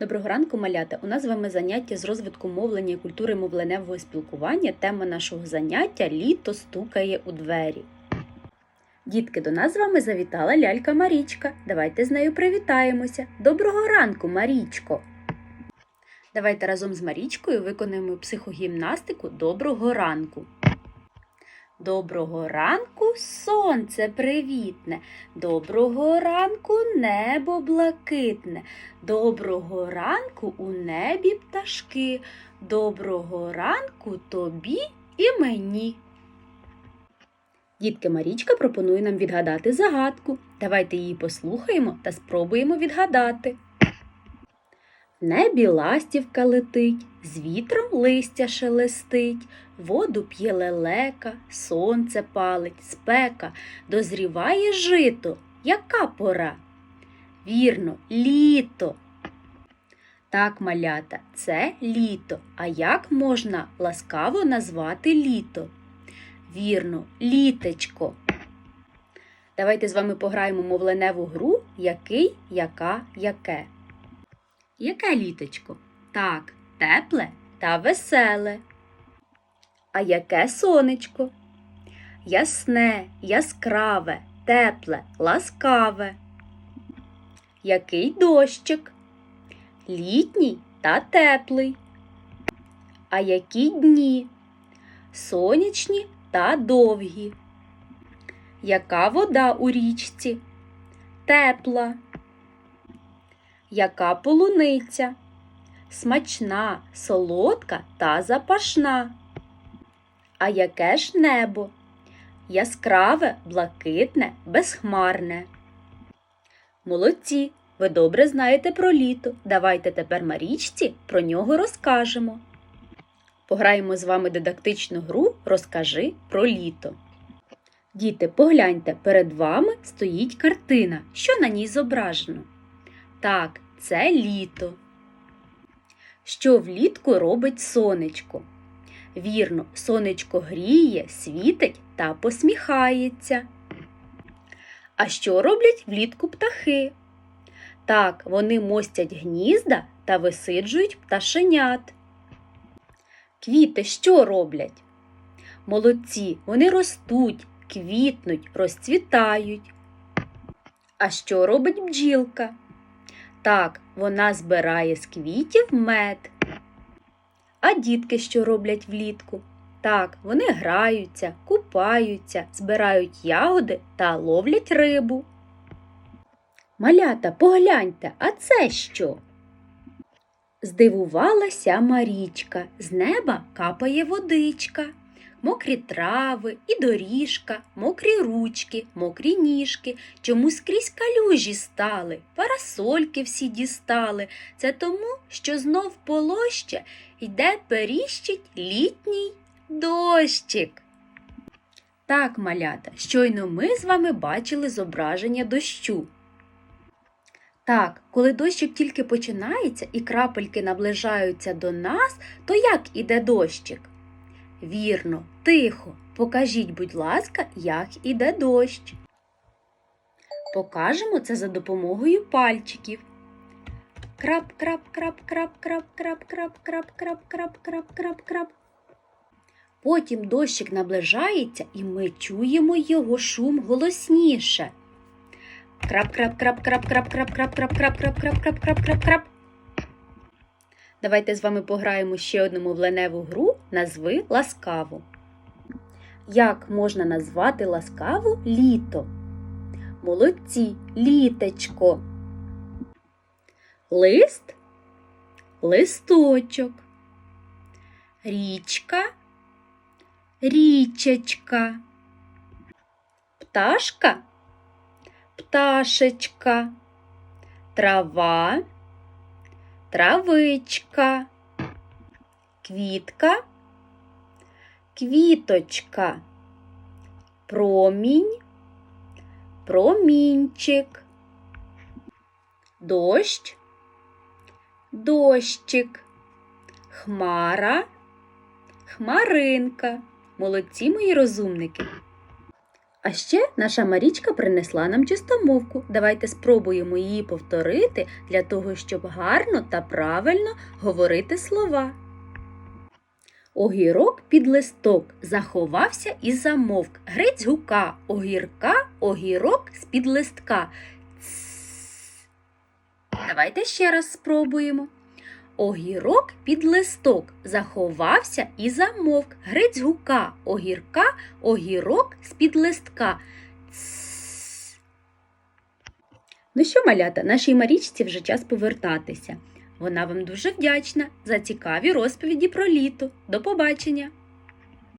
Доброго ранку, малята! У нас з вами заняття з розвитку мовлення і культури мовленевого спілкування. Тема нашого заняття літо стукає у двері. Дітки, до нас з вами завітала лялька Марічка. Давайте з нею привітаємося. Доброго ранку, Марічко! Давайте разом з Марічкою виконаємо психогімнастику Доброго ранку. Доброго ранку, сонце привітне. Доброго ранку, небо блакитне. Доброго ранку у небі пташки. Доброго ранку тобі і мені. Дітки Марічка пропонує нам відгадати загадку. Давайте її послухаємо та спробуємо відгадати. Небі ластівка летить, з вітром листя шелестить, воду п'є лелека, сонце палить, спека, дозріває жито. Яка пора? Вірно, літо. Так, малята, це літо. А як можна ласкаво назвати літо? Вірно, літечко. Давайте з вами пограємо мовленеву гру який, яка, яке. Яке літечко? Так, тепле та веселе. А яке сонечко? Ясне, яскраве, тепле, ласкаве. Який дощик? Літній та теплий. А які дні? Сонячні та довгі. Яка вода у річці? Тепла. Яка полуниця? Смачна, солодка та запашна. А яке ж небо? Яскраве, блакитне, безхмарне. Молодці, ви добре знаєте про літо. Давайте тепер Марічці про нього розкажемо. Пограємо з вами дидактичну гру Розкажи про літо. Діти, погляньте, перед вами стоїть картина. Що на ній зображено? Так, це літо. Що влітку робить сонечко? Вірно, сонечко гріє, світить та посміхається. А що роблять влітку птахи? Так, вони мостять гнізда та висиджують пташенят. Квіти що роблять? Молодці, вони ростуть, квітнуть, розцвітають. А що робить бджілка? Так, вона збирає з квітів мед. А дітки що роблять влітку? Так, вони граються, купаються, збирають ягоди та ловлять рибу. Малята, погляньте, а це що? Здивувалася Марічка, з неба капає водичка. Мокрі трави і доріжка, мокрі ручки, мокрі ніжки, чому скрізь калюжі стали, парасольки всі дістали. Це тому, що знов полоще йде періщить літній дощик. Так, малята, щойно ми з вами бачили зображення дощу. Так, коли дощик тільки починається і крапельки наближаються до нас, то як іде дощик? Вірно, тихо. Покажіть, будь ласка, як іде дощ. Покажемо це за допомогою пальчиків. Крап, крап, крап, крап, крап, крап, крап, крап, крап, крап, крап, крап, крап. Потім дощик наближається, і ми чуємо його шум голосніше. Крап, крап, крап, крап, крап, крап, крап, крап, крап, крап, крап, крап, крап, крап, крап. Давайте з вами пограємо ще одну мовленеву гру Назви ласкаво. Як можна назвати ласкаво літо? Молодці, літечко. Лист листочок. Річка річечка. Пташка пташечка. Трава травичка, квітка, квіточка, промінь, промінчик, дощ, дощик, хмара, хмаринка. Молодці мої розумники. А ще наша Марічка принесла нам чистомовку. Давайте спробуємо її повторити для того, щоб гарно та правильно говорити слова. Огірок під листок заховався і замовк. Грець гука, огірка, огірок з-під листка. Давайте ще раз спробуємо. Огірок під листок заховався і замовк. Гриць гука, огірка, огірок з-під листка. Ну що, малята, нашій Марічці вже час повертатися. Вона вам дуже вдячна за цікаві розповіді про літо. До побачення!